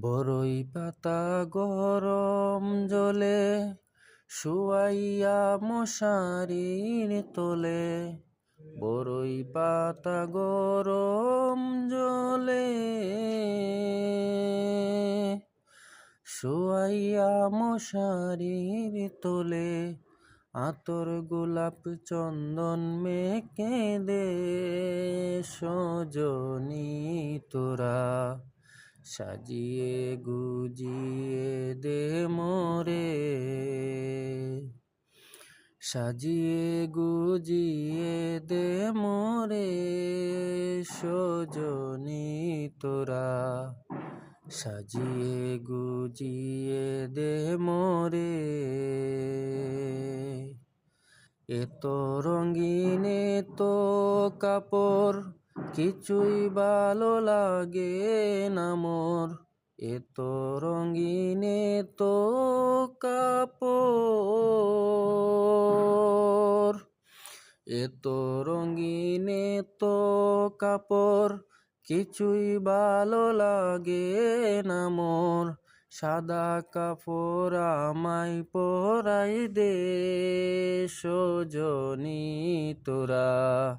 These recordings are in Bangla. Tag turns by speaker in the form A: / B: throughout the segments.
A: বড়ই পাতা গরম জলে শুয়াইয়া মশারির তোলে। বরই পাতা গরম জলে শুয়াইয়া মশারির তোলে। আতর গোলাপ চন্দন মেকে দে সজনি তোরা। সাজিয়ে গুজিয়ে দে মোরে। সাজিয়ে গুজিয়ে দে মোরে, সজনি তোরা। সাজিয়ে গুজিয়ে দে মোরে। এত রঙিনে তো কাপড় কিছুই ভালো লাগে না মোর। এত রঙিন তো কাপড়। এত রঙিন তো কাপড়। কিছুই ভালো লাগে না মোর। সাদা কাপড় আমায় পরাই দে, সজনি তোরা।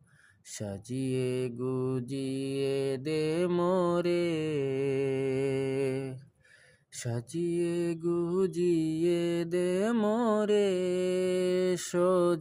A: সাজিয়ে গুজিয়ে দে মোরে। সাজিয়ে গুজিয়ে দে মোরে। সজ